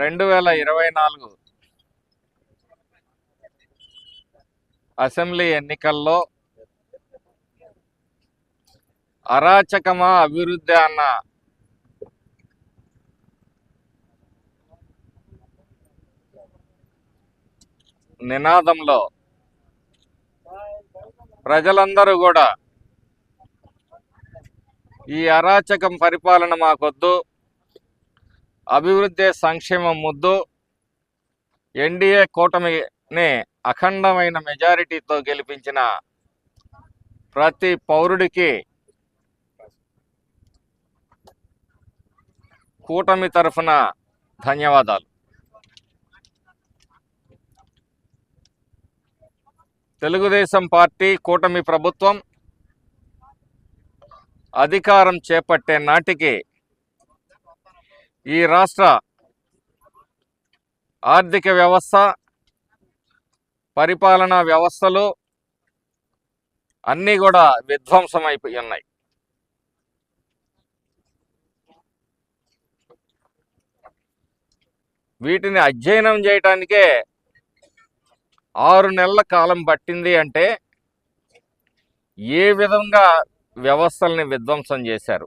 రెండు వేల ఇరవై నాలుగు అసెంబ్లీ ఎన్నికల్లో అరాచకమా అభివృద్ధి అన్న నినాదంలో ప్రజలందరూ కూడా ఈ అరాచకం పరిపాలన మాకొద్దు. అభివృద్ధి సంక్షేమం ముద్దు. ఎన్డీఏ కూటమిని అఖండమైన మెజారిటీతో గెలిపించిన ప్రతి పౌరుడికి కూటమి తరఫున ధన్యవాదాలు. తెలుగుదేశం పార్టీ కూటమి ప్రభుత్వం అధికారం చేపట్టే నాటికి ఈ రాష్ట్ర ఆర్థిక వ్యవస్థ పరిపాలనా వ్యవస్థలు అన్నీ కూడా విధ్వంసమైపోయి ఉన్నాయి. వీటిని అధ్యయనం చేయటానికే ఆరు నెలల కాలం పట్టింది అంటే ఏ విధంగా వ్యవస్థల్ని విధ్వంసం చేశారు?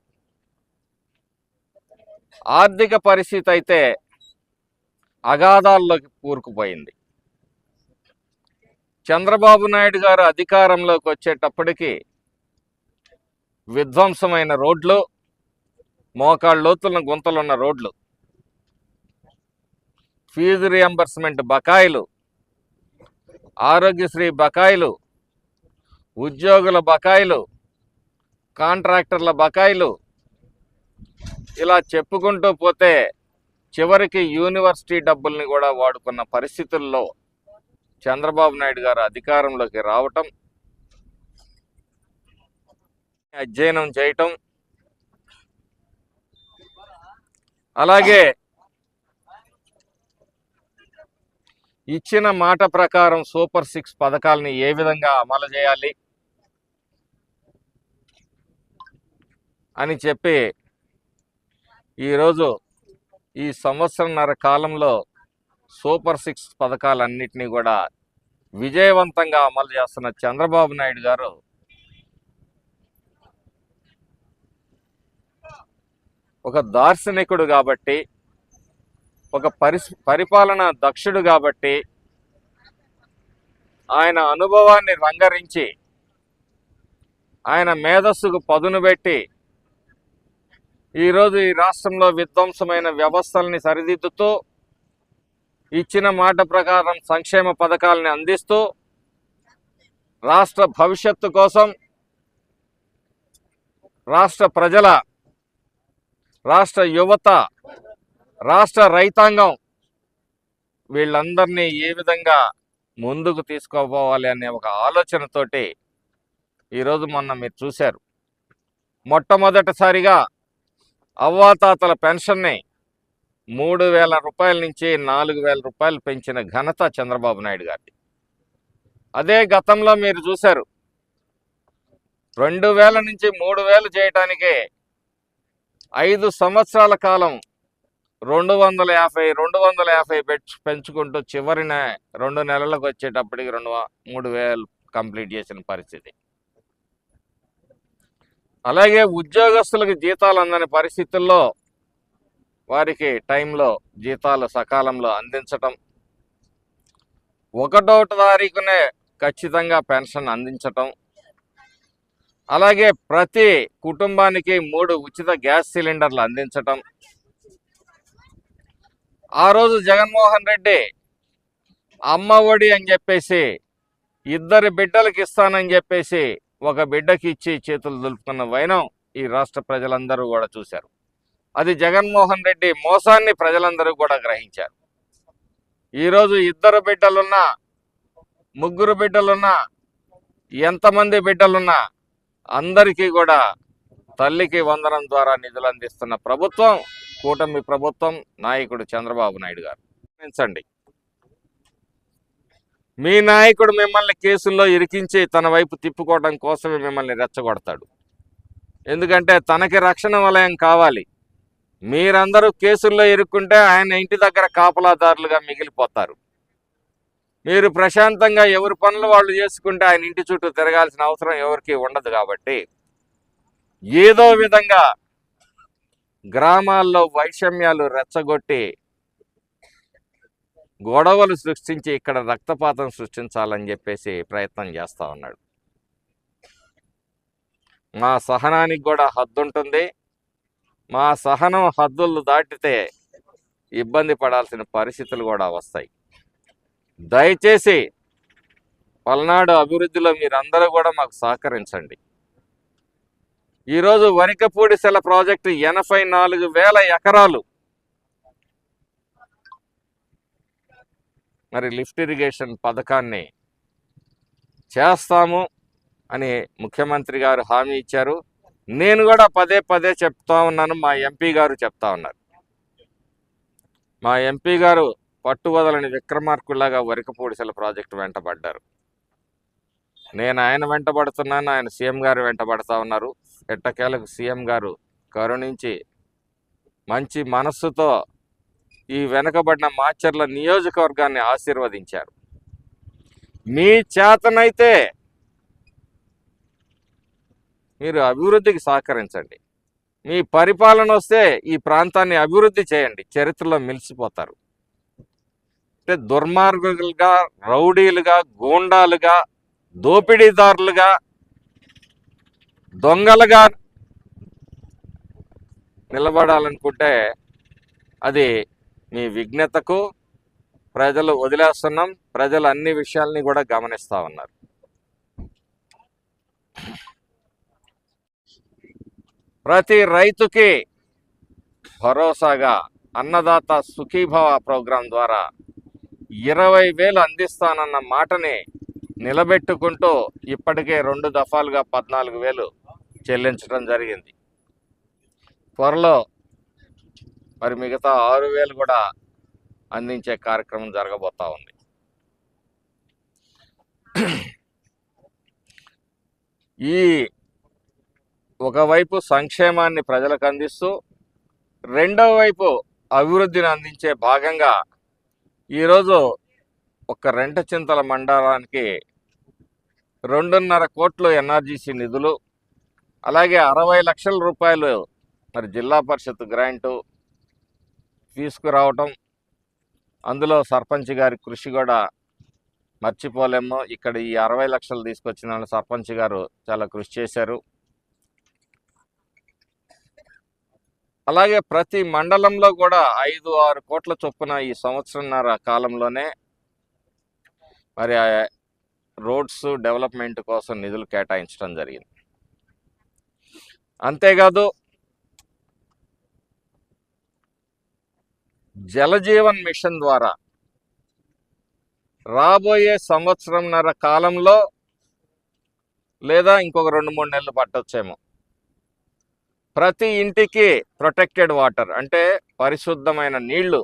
ఆర్థిక పరిస్థితి అయితే అగాధాల్లోకి కూరుకుపోయింది. చంద్రబాబు నాయుడు గారు అధికారంలోకి వచ్చేటప్పటికి విధ్వంసమైన రోడ్లు మోకాళ్ళ లోతున్న గుంతలున్న రోడ్లు ఫీజు రియంబర్స్మెంట్ బకాయిలు ఆరోగ్యశ్రీ బకాయిలు ఉద్యోగుల బకాయిలు కాంట్రాక్టర్ల బకాయిలు ఇలా చెప్పుకుంటూ పోతే చివరికి యూనివర్సిటీ డబ్బుల్ని కూడా వాడుకున్న పరిస్థితుల్లో చంద్రబాబు నాయుడు గారు అధికారంలోకి రావటం అధ్యయనం చేయటం అలాగే ఇచ్చిన మాట ప్రకారం సూపర్ సిక్స్ పథకాలని ఏ విధంగా అమలు చేయాలి అని చెప్పి ఈరోజు ఈ సంవత్సరంన్నర కాలంలో సూపర్ సిక్స్ పథకాలన్నింటినీ కూడా విజయవంతంగా అమలు చేస్తున్న చంద్రబాబు నాయుడు గారు ఒక దార్శనికుడు కాబట్టి ఒక పరిస్ పరిపాలన దక్షుడు కాబట్టి ఆయన అనుభవాన్ని రంగరించి ఆయన మేధస్సుకు పదును పెట్టి ఈరోజు ఈ రాష్ట్రంలో విధ్వంసమైన వ్యవస్థల్ని సరిదిద్దుతూ ఇచ్చిన మాట ప్రకారం సంక్షేమ పథకాలని అందిస్తూ రాష్ట్ర భవిష్యత్తు కోసం రాష్ట్ర ప్రజల రాష్ట్ర యువత రాష్ట్ర రైతాంగం వీళ్ళందరినీ ఏ విధంగా ముందుకు తీసుకోపోవాలి అనే ఒక ఆలోచనతోటి ఈరోజు మొన్న మీరు చూశారు. మొట్టమొదటిసారిగా అవ్వాతాతల పెన్షన్ని మూడు వేల రూపాయల నుంచి నాలుగు వేల రూపాయలు పెంచిన ఘనత చంద్రబాబు నాయుడు గారిది. అదే గతంలో మీరు చూశారు. రెండు వేల నుంచి మూడు వేలు చేయటానికే ఐదు సంవత్సరాల కాలం రెండు వందల యాభై రెండు వందల యాభై పెంచు పెంచుకుంటూ చివరిన రెండు నెలలకు వచ్చేటప్పటికి రెండు మూడు వేలు కంప్లీట్ చేసిన పరిస్థితి. అలాగే ఉద్యోగస్తులకు జీతాలు అందని పరిస్థితుల్లో వారికి టైంలో జీతాలు సకాలంలో అందించటం. ఒకటో తారీఖునే ఖచ్చితంగా పెన్షన్ అందించటం. అలాగే ప్రతి కుటుంబానికి మూడు ఉచిత గ్యాస్ సిలిండర్లు అందించటం. ఆ రోజు జగన్మోహన్ రెడ్డి అమ్మ ఒడి అని చెప్పేసి ఇద్దరు బిడ్డలకు ఇస్తానని చెప్పేసి ఒక బిడ్డకి ఇచ్చి చేతులు దులుపుకున్న వైనం ఈ రాష్ట్ర ప్రజలందరూ కూడా చూశారు. అది జగన్మోహన్ రెడ్డి మోసాన్ని ప్రజలందరూ కూడా గ్రహించారు. ఈరోజు ఇద్దరు బిడ్డలున్నా ముగ్గురు బిడ్డలున్నా ఎంతమంది బిడ్డలున్నా అందరికీ కూడా తల్లికి వందనం ద్వారా నిధులు అందిస్తున్న ప్రభుత్వం కూటమి ప్రభుత్వం నాయకుడు చంద్రబాబు నాయుడు గారు. గమనించండి మీ నాయకుడు మిమ్మల్ని కేసుల్లో ఇరికించి తన వైపు తిప్పుకోవడం కోసమే మిమ్మల్ని రెచ్చగొడతాడు. ఎందుకంటే తనకి రక్షణ వలయం కావాలి. మీరందరూ కేసుల్లో ఇరుక్కుంటే ఆయన ఇంటి దగ్గర కాపలాదారులుగా మిగిలిపోతారు. మీరు ప్రశాంతంగా ఎవరి పనులు వాళ్ళు చేసుకుంటే ఆయన ఇంటి చుట్టూ తిరగాల్సిన అవసరం ఎవరికి ఉండదు కాబట్టి ఏదో విధంగా గ్రామాల్లో వైషమ్యాలు రెచ్చగొట్టి గొడవలు సృష్టించి ఇక్కడ రక్తపాతం సృష్టించాలని చెప్పేసి ప్రయత్నం చేస్తా ఉన్నాడు. మా సహనానికి కూడా హద్దు ఉంటుంది మా సహనం హద్దులు దాటితే ఇబ్బంది పడాల్సిన పరిస్థితులు కూడా వస్తాయి. దయచేసి పల్నాడు అభివృద్ధిలో మీరందరూ కూడా మాకు సహకరించండి. ఈరోజు వరికపూడిసెల ప్రాజెక్టు ఎనభై నాలుగు వేల ఎకరాలు మరి లిఫ్ట్ ఇరిగేషన్ పథకాన్ని చేస్తాము అని ముఖ్యమంత్రి గారు హామీ ఇచ్చారు. నేను కూడా పదే పదే చెప్తా ఉన్నాను. మా ఎంపీ గారు చెప్తా ఉన్నారు. మా ఎంపీ గారు పట్టువదలని విక్రమార్కుల్లాగా వరికపూడిసెల ప్రాజెక్టు వెంటబడ్డారు. నేను ఆయన వెంటబడుతున్నాను ఆయన సీఎం గారు వెంటబడతా ఉన్నారు. ఎట్టకేలకు సీఎం గారు కరుణించి మంచి మనస్సుతో ఈ వెనకబడిన మాచర్ల నియోజకవర్గాన్ని ఆశీర్వదించారు. మీ చేతనైతే మీరు అభివృద్ధికి సహకరించండి. మీ పరిపాలన వస్తే ఈ ప్రాంతాన్ని అభివృద్ధి చేయండి. చరిత్రలో మిలిసిపోతారు. అంటే దుర్మార్గులుగా రౌడీలుగా గూండాలుగా దోపిడీదారులుగా దొంగలుగా నిలబడాలనుకుంటే అది మీ విఘ్నతకు ప్రజలు వదిలేస్తున్నాం. ప్రజలు అన్ని విషయాల్ని కూడా గమనిస్తా ఉన్నారు. ప్రతి రైతుకి భరోసాగా అన్నదాత సుఖీభవ ప్రోగ్రాం ద్వారా ఇరవై వేలు అందిస్తానన్న మాటని నిలబెట్టుకుంటూ ఇప్పటికే రెండు దఫాలుగా పద్నాలుగు వేలు చెల్లించడం జరిగింది. త్వరలో మరి మిగతా ఆరు వేలు కూడా అందించే కార్యక్రమం జరగబోతా ఉంది. ఈ ఒకవైపు సంక్షేమాన్ని ప్రజలకు అందిస్తూ రెండవ వైపు అభివృద్ధిని అందించే భాగంగా ఈరోజు ఒక రెంట చింతల మండలానికి రెండున్నర కోట్లు ఎన్ఆర్జీసీ నిధులు అలాగే అరవై లక్షల రూపాయలు మరి జిల్లా పరిషత్ గ్రాంటు తీసుకురావటం అందులో సర్పంచ్ గారి కృషి కూడా మర్చిపోలేము. ఇక్కడ ఈ అరవై లక్షలు తీసుకొచ్చిన వాళ్ళు సర్పంచ్ గారు చాలా కృషి చేశారు. అలాగే ప్రతి మండలంలో కూడా ఐదు ఆరు కోట్ల చొప్పున ఈ సంవత్సరంన్నర కాలంలోనే మరి ఆ రోడ్స్ డెవలప్మెంట్ కోసం నిధులు కేటాయించడం జరిగింది. అంతేకాదు జలజీవన్ మిషన్ ద్వారా రాబోయే సంవత్సరంన్నర కాలంలో లేదా ఇంకొక రెండు మూడు నెలలు పట్టొచ్చేమో. ప్రతి ఇంటికి ప్రొటెక్టెడ్ వాటర్ అంటే పరిశుద్ధమైన నీళ్ళు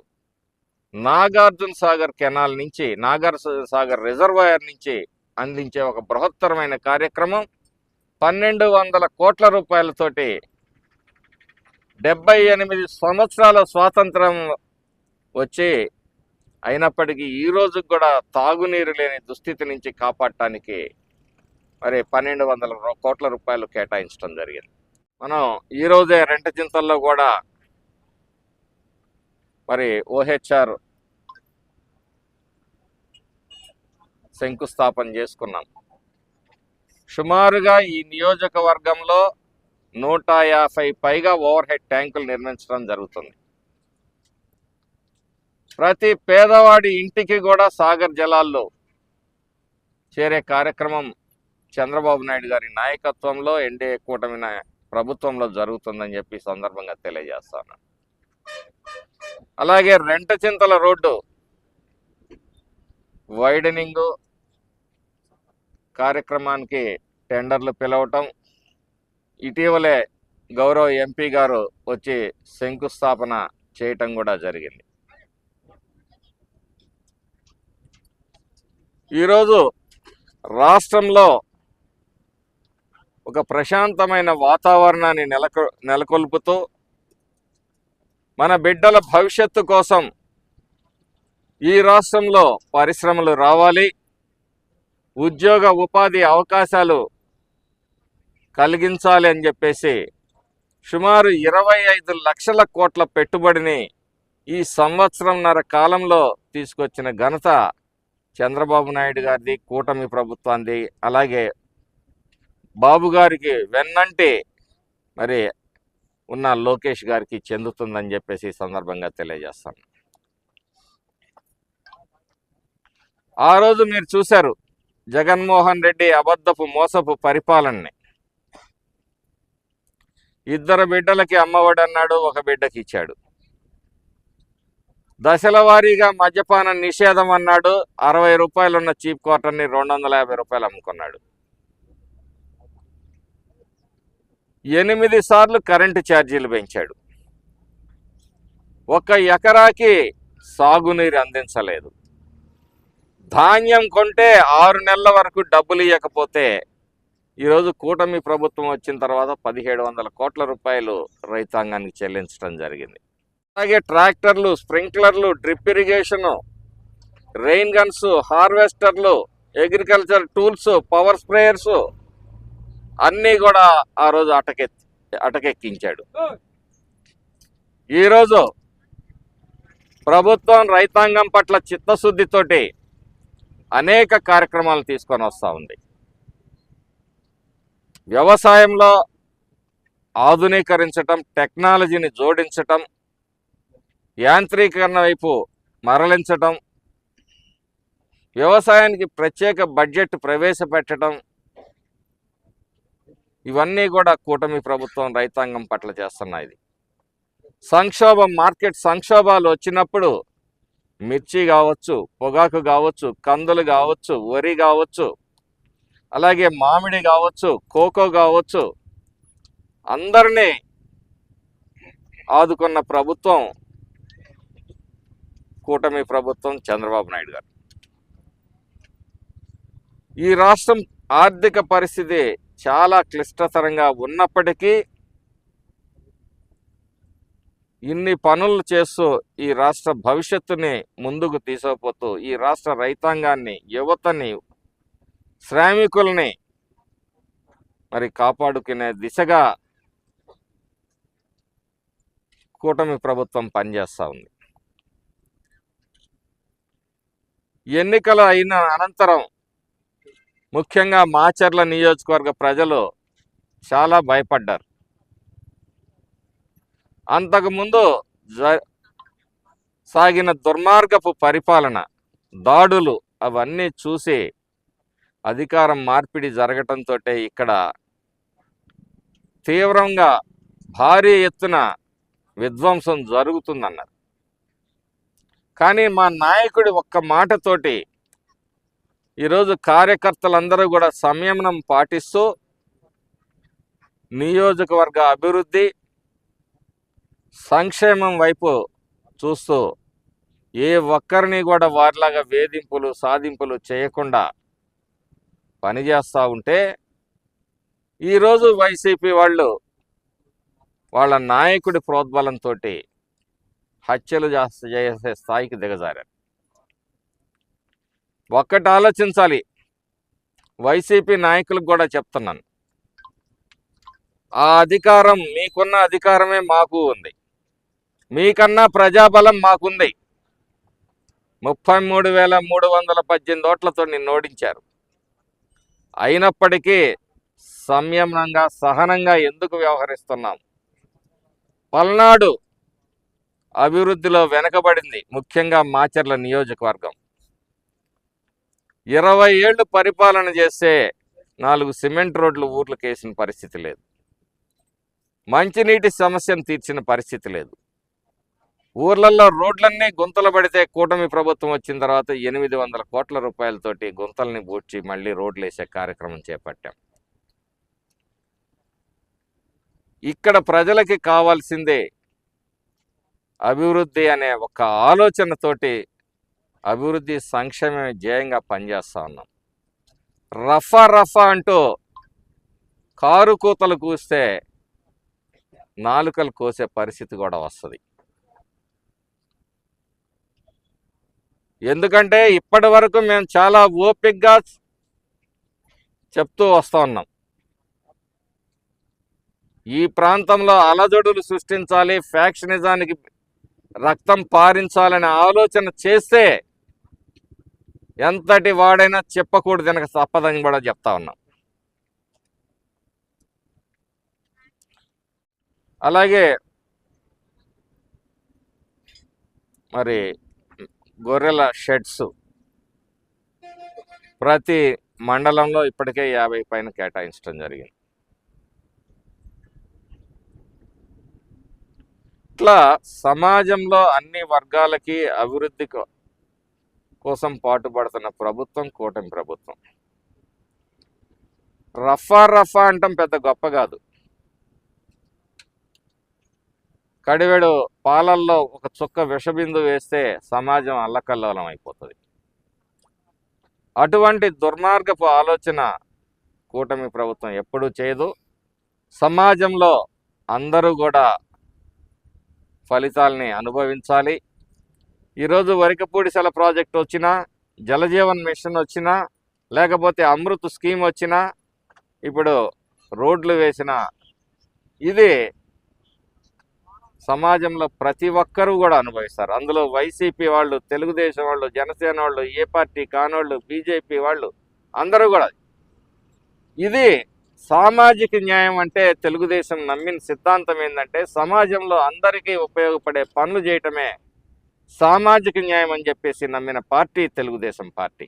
నాగార్జున సాగర్ కెనాల్ నుంచి నాగార్జున సాగర్ రిజర్వాయర్ నుంచి అందించే ఒక బృహత్తరమైన కార్యక్రమం పన్నెండు వందల కోట్ల రూపాయలతోటి డెబ్బై ఎనిమిది సంవత్సరాల స్వాతంత్రం వచ్చి అయినప్పటికీ ఈ రోజు కూడా తాగునీరు లేని దుస్థితి నుంచి కాపాడటానికి మరి పన్నెండు వందల కోట్ల రూపాయలు కేటాయించడం జరిగింది. మనం ఈరోజే రెంట చింతల్లో కూడా మరి ఓహెచ్ఆర్ శంకుస్థాపన చేసుకున్నాం. సుమారుగా ఈ నియోజకవర్గంలో నూట యాభై పైగా ఓవర్ హెడ్ ట్యాంకులు నిర్మించడం జరుగుతుంది. ప్రతి పేదవాడి ఇంటికి కూడా సాగర్ జలాల్లో చేరే కార్యక్రమం చంద్రబాబు నాయుడు గారి నాయకత్వంలో ఎన్డీఏ కూటమి ప్రభుత్వంలో జరుగుతుందని చెప్పి సందర్భంగా తెలియజేస్తాను. అలాగే రెంట చింతల రోడ్డు వైడనింగ్ కార్యక్రమానికి టెండర్లు పిలవటం ఇటీవలే గౌరవ ఎంపీ గారు వచ్చి శంకుస్థాపన చేయటం కూడా జరిగింది. ఈరోజు రాష్ట్రంలో ఒక ప్రశాంతమైన వాతావరణాన్ని నెలకొ నెలకొల్పుతూ మన బిడ్డల భవిష్యత్తు కోసం ఈ రాష్ట్రంలో పరిశ్రమలు రావాలి ఉద్యోగ ఉపాధి అవకాశాలు కలిగించాలి అని చెప్పేసి సుమారు ఇరవై ఐదు లక్షల కోట్ల పెట్టుబడిని ఈ సంవత్సరంన్నర కాలంలో తీసుకొచ్చిన ఘనత చంద్రబాబు నాయుడు గారిది కూటమి ప్రభుత్వాన్ని అలాగే బాబు గారికి వెన్నంటే మరి ఉన్న లోకేష్ గారికి చెందుతుందని చెప్పేసి సందర్భంగా తెలియజేస్తాను. ఆ రోజు మీరు చూశారు జగన్మోహన్ రెడ్డి అబద్ధపు మోసపు పరిపాలనని. ఇద్దరు బిడ్డలకి అమ్మఒడి అన్నాడు ఒక బిడ్డకి ఇచ్చాడు. దశల వారీగా మద్యపాన నిషేధం అన్నాడు. అరవై రూపాయలు ఉన్న చీప్ క్వార్టర్ని రెండు వందల యాభై రూపాయలు అమ్ముకున్నాడు. ఎనిమిది సార్లు కరెంటు ఛార్జీలు పెంచాడు. ఒక ఎకరాకి సాగునీరు అందించలేదు. ధాన్యం కొంటే ఆరు నెలల వరకు డబ్బులు ఇవ్వకపోతే ఈరోజు కూటమి ప్రభుత్వం వచ్చిన తర్వాత పదిహేడు వందల కోట్ల రూపాయలు రైతాంగానికి చెల్లించడం జరిగింది. అలాగే ట్రాక్టర్లు స్ప్రింక్లర్లు డ్రిప్ ఇరిగేషను రెయిన్ గన్స్ హార్వెస్టర్లు అగ్రికల్చర్ టూల్స్ పవర్ స్ప్రేయర్స్ అన్నీ కూడా ఆ రోజు అటకె అటకెక్కించాడు. ఈరోజు ప్రభుత్వం రైతాంగం పట్ల చిత్తశుద్ధితోటి అనేక కార్యక్రమాలు తీసుకొని వస్తూ ఉంది. వ్యవసాయంలో ఆధునీకరించటం టెక్నాలజీని జోడించటం యాంత్రీకరణ వైపు మరలించటం వ్యవసాయానికి ప్రత్యేక బడ్జెట్ ప్రవేశపెట్టడం ఇవన్నీ కూడా కూటమి ప్రభుత్వం రైతాంగం పట్ల చేస్తున్నాయి. సంక్షోభం మార్కెట్ సంక్షోభాలు వచ్చినప్పుడు మిర్చి కావచ్చు పొగాకు కావచ్చు కందులు కావచ్చు వరి కావచ్చు అలాగే మామిడి కావచ్చు కోకో కావచ్చు అందరినీ ఆదుకున్న ప్రభుత్వం కూటమి ప్రభుత్వం చంద్రబాబు నాయుడు గారు. ఈ రాష్ట్రం ఆర్థిక పరిస్థితి చాలా క్లిష్టతరంగా ఉన్నప్పటికీ ఇన్ని పనులు చేస్తూ ఈ రాష్ట్ర భవిష్యత్తుని ముందుకు తీసుకుపోతూ ఈ రాష్ట్ర రైతాంగాన్ని యువతని శ్రామికుల్ని మరి కాపాడుకునే దిశగా కూటమి ప్రభుత్వం పనిచేస్తూ ఉంది. ఎన్నికలు అయిన అనంతరం ముఖ్యంగా మాచర్ల నియోజకవర్గ ప్రజలు చాలా భయపడ్డారు. అంతకుముందు జ సాగిన దుర్మార్గపు పరిపాలన దాడులు అవన్నీ చూసి అధికారం మార్పిడి జరగటంతో ఇక్కడ తీవ్రంగా భారీ ఎత్తున విధ్వంసం జరుగుతుందన్నారు. కానీ మా నాయకుడి ఒక్క మాటతోటి ఈరోజు కార్యకర్తలందరూ కూడా సంయమనం పాటిస్తూ నియోజకవర్గ అభివృద్ధి సంక్షేమం వైపు చూస్తూ ఏ ఒక్కరిని కూడా వారిలాగా వేధింపులు సాధింపులు చేయకుండా పనిచేస్తూ ఉంటే ఈరోజు వైసీపీ వాళ్ళు వాళ్ళ నాయకుడి ప్రోద్బలంతో హత్యలు చేసే స్థాయికి దిగజారారు. ఒక్కటి ఆలోచించాలి. వైసీపీ నాయకులకు కూడా చెప్తున్నాను. ఆ అధికారం మీకున్న అధికారమే మాకు ఉంది. మీకన్నా ప్రజాబలం మాకుంది. ముప్పై మూడు వేల మూడు వందల పద్దెనిమిది ఓట్లతో నిన్ను ఓడించారు. అయినప్పటికీ సంయమనంగా సహనంగా ఎందుకు వ్యవహరిస్తున్నాం? పల్నాడు అభివృద్ధిలో వెనకబడింది ముఖ్యంగా మాచర్ల నియోజకవర్గం. ఇరవై ఏళ్ళు పరిపాలన చేస్తే నాలుగు సిమెంట్ రోడ్లు ఊర్లకు వేసిన పరిస్థితి లేదు. మంచినీటి సమస్యను తీర్చిన పరిస్థితి లేదు. ఊర్లలో రోడ్లన్నీ గుంతలు పడితే కూటమి ప్రభుత్వం వచ్చిన తర్వాత ఎనిమిది వందల కోట్ల రూపాయలతోటి గుంతల్ని పూడ్చి మళ్ళీ రోడ్లు వేసే కార్యక్రమం చేపట్టాం. ఇక్కడ ప్రజలకి కావాల్సిందే అభివృద్ధి అనే ఒక ఆలోచనతోటి అభివృద్ధి సంక్షేమమే జయంగా పనిచేస్తూ ఉన్నాం. రఫా రఫ అంటూ కారు కూతలు కూస్తే నాలుకలు కోసే పరిస్థితి కూడా వస్తుంది. ఎందుకంటే ఇప్పటి వరకు మేము చాలా ఓపిక్గా చెప్తూ వస్తూ ఉన్నాం. ఈ ప్రాంతంలో అలజడులు సృష్టించాలి ఫ్యాక్షనిజానికి రక్తం పారించాలనే ఆలోచన చేస్తే ఎంతటి వాడైనా చెప్పకూడదు వెనక తప్పదని కూడా చెప్తా ఉన్నాం. అలాగే మరి గొర్రెల షెడ్స్ ప్రతి మండలంలో ఇప్పటికే యాభై పైన కేటాయించడం జరిగింది. ఇట్లా సమాజంలో అన్ని వర్గాలకి అభివృద్ధి కోసం పాటుపడుతున్న ప్రభుత్వం కూటమి ప్రభుత్వం. రఫా రఫా అంటాం పెద్ద గొప్ప కాదు. కడివెడు పాలల్లో ఒక చుక్క విషబిందు వేస్తే సమాజం అల్లకల్లోలం అయిపోతుంది. అటువంటి దుర్మార్గపు ఆలోచన కూటమి ప్రభుత్వం ఎప్పుడూ చేయదు. సమాజంలో అందరూ కూడా ఫలితాలని అనుభవించాలి. ఈరోజు వరికపూడిసెల ప్రాజెక్ట్ వచ్చినా జలజీవన్ మిషన్ వచ్చినా లేకపోతే అమృత్ స్కీమ్ వచ్చినా ఇప్పుడు రోడ్లు వేసిన ఇది సమాజంలో ప్రతి ఒక్కరూ కూడా అనుభవిస్తారు. అందులో వైసీపీ వాళ్ళు తెలుగుదేశం వాళ్ళు జనసేన వాళ్ళు ఏ పార్టీ కానోళ్ళు బీజేపీ వాళ్ళు అందరూ కూడా ఇది సామాజిక న్యాయం అంటే తెలుగుదేశం నమ్మిన సిద్ధాంతం ఏంటంటే సమాజంలో అందరికీ ఉపయోగపడే పనులు చేయటమే సామాజిక న్యాయం అని చెప్పేసి నమ్మిన పార్టీ తెలుగుదేశం పార్టీ.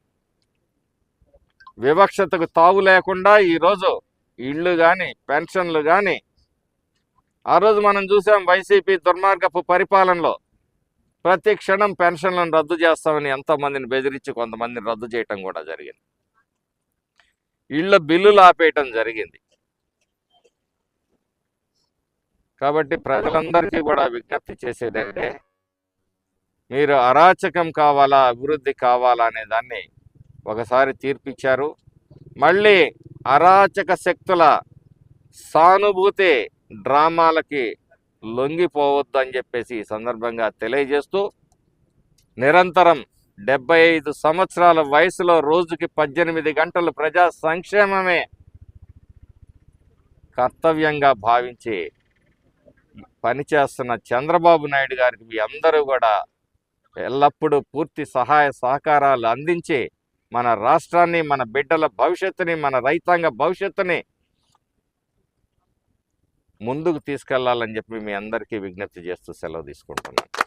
వివక్షతకు తావు లేకుండా ఈరోజు ఇళ్ళు కానీ పెన్షన్లు కానీ ఆ రోజు మనం చూసాం వైసీపీ దుర్మార్గపు పరిపాలనలో ప్రతి క్షణం పెన్షన్లను రద్దు చేస్తామని ఎంతోమందిని బెదిరించి కొంతమందిని రద్దు చేయటం కూడా జరిగింది. ఇళ్ళ బిల్లులు ఆపేయటం జరిగింది. కాబట్టి ప్రజలందరికీ కూడా విజ్ఞప్తి చేసేదంటే మీరు అరాచకం కావాలా అభివృద్ధి కావాలా అనే దాన్ని ఒకసారి తీర్పిచ్చారు. మళ్ళీ అరాచక శక్తుల సానుభూతి డ్రామాలకి లొంగిపోవద్దు అని చెప్పేసి ఈ సందర్భంగా తెలియజేస్తూ నిరంతరం డెబ్బై ఐదు సంవత్సరాల వయసులో రోజుకి పద్దెనిమిది గంటలు ప్రజా సంక్షేమమే కర్తవ్యంగా భావించి పనిచేస్తున్న చంద్రబాబు నాయుడు గారికి మీ అందరూ కూడా ఎల్లప్పుడూ పూర్తి సహాయ సహకారాలు అందించి మన రాష్ట్రాన్ని మన బిడ్డల భవిష్యత్తుని మన రైతాంగ భవిష్యత్తుని ముందుకు తీసుకెళ్ళాలని చెప్పి మీ అందరికీ విజ్ఞప్తి చేస్తూ సెలవు తీసుకుంటున్నాను.